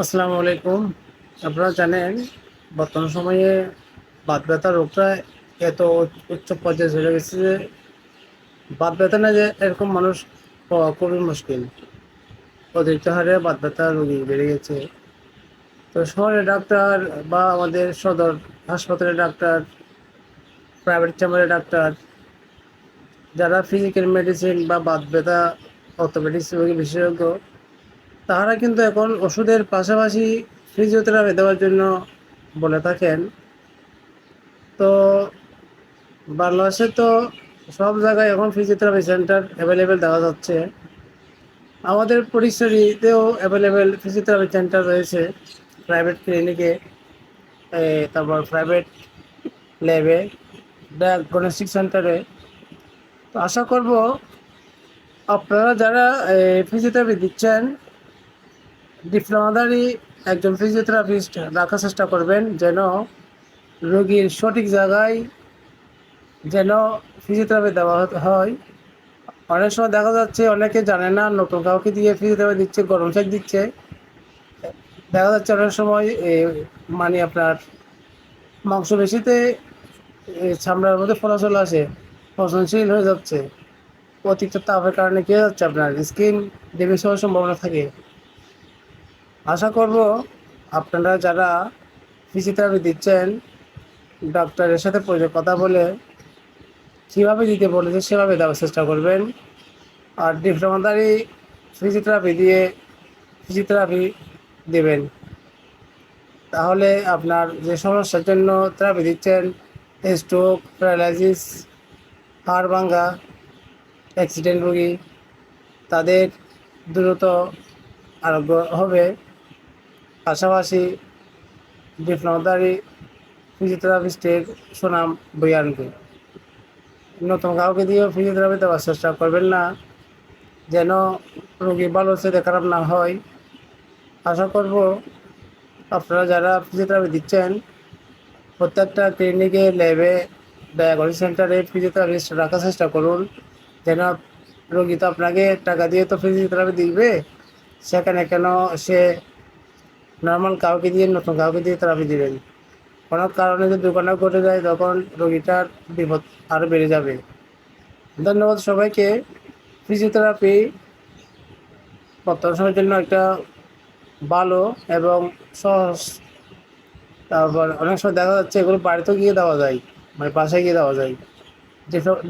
আসসালামু আলাইকুম। আপনারা জানেন, বর্তমান সময়ে বাত ব্যথা রোগটা এত উচ্চ পর্যায়ে চলে গেছে যে বাত ব্যথা না যে এরকম মানুষ পাওয়া খুবই মুশকিল। অতিরিক্ত হারে বাত ব্যথা রোগী বেড়ে গেছে। তো শহরের ডাক্তার বা আমাদের সদর হাসপাতালের ডাক্তার, প্রাইভেট চেম্বারের ডাক্তার, যারা ফিজিক্যাল মেডিসিন বা বাত ব্যথা অর্থোপেডিক্স রোগী বিশেষজ্ঞ তাহারা কিন্তু এখন ওষুধের পাশাপাশি ফিজিওথেরাপি দেওয়ার জন্য বলে থাকেন। তো বাংলাদেশে তো সব জায়গায় এখন ফিজিওথেরাপি সেন্টার অ্যাভেলেবেল দেওয়া যাচ্ছে। আমাদের পরিসরীতেও অ্যাভেলেবেল ফিজিওথেরাপি সেন্টার রয়েছে প্রাইভেট ক্লিনিকে তারপর প্রাইভেট ল্যাবে ডায়াগনস্টিক সেন্টারে তো আশা করব আপনারা যারা ফিজিওথেরাপি দিচ্ছেন ডিপ্লোমাধারী একজন ফিজিওথেরাপিস্ট রাখার চেষ্টা করবেন যেন রোগীর সঠিক জায়গায় যেন ফিজিওথেরাপি দেওয়া হয়। অনেক সময় দেখা যাচ্ছে অনেকে জানে না, নতুন কাউকে দিয়ে ফিজিওথেরাপি দিচ্ছে, গরম সেক দিচ্ছে। দেখা যাচ্ছে অনেক সময় মানে আপনার মাংসপেশিতে চামড়ার মধ্যে ফোলা চলে আসে পচনশীল হয়ে যাচ্ছে। অতিরিক্ত তাপের কারণে কী যাচ্ছে? আপনার স্কিন ড্যামেজ হওয়ার সম্ভাবনা থাকে। আশা করব আপনারা যারা ফিজিওথেরাপি দিচ্ছেন ডক্টরের সাথে কথা বলে কীভাবে দিতে বলেছে সেভাবে দেওয়ার চেষ্টা করবেন। আর ডিপ্লোমাদারি ফিজিওথেরাপি দিয়ে ফিজিওথেরাপি দেবেন। তাহলে আপনার যে সমস্যার জন্য থেরাপি দিচ্ছেন স্ট্রোক প্যারালাইসিস হাড় ভাঙ্গা অ্যাক্সিডেন্ট রোগী, তাদের দ্রুত আরোগ্য হবে। পাশাপাশি ডিপ্লোমাদারি ফিজিওথেরাপিস্টের সুনাম বই আনবে নতুন কাউকে দিয়েও ফিজিওথেরাপি দেওয়ার চেষ্টা করবেন না। যেন রোগী ভালো সেতে খারাপ না হয়। আশা করব আপনারা যারা ফিজিওথেরাপি দিচ্ছেন, প্রত্যেকটা ক্লিনিকে, ল্যাবে, ডায়াগনস্টিক সেন্টারে ফিজিওথেরাপিস্ট রাখার চেষ্টা করুন। যেন রোগী তো আপনাকে টাকা দিয়ে তো ফিজিওথেরাপি দিবে, সেখানে কেন সে নর্মাল কাউকে দিয়ে, নতুন কাউকে দিয়ে থেরাপি দিবেন কোনো কারণে যদি দুর্ঘটনা ঘটে যায়, তখন রোগীটার বিপদ আরও বেড়ে যাবে। ধন্যবাদ সবাইকে। ফিজিওথেরাপি সময়ের জন্য একটা ভালো এবং সহজ, তারপর অনেক সময় দেখা যাচ্ছে এগুলো বাড়িতেও গিয়ে দেওয়া যায় মানে বাসায় গিয়ে দেওয়া যায়।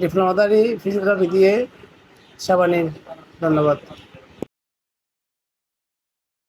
ডিপ্লোমাদারি ফিজিওথেরাপি দিয়ে সেবা নিন। ধন্যবাদ।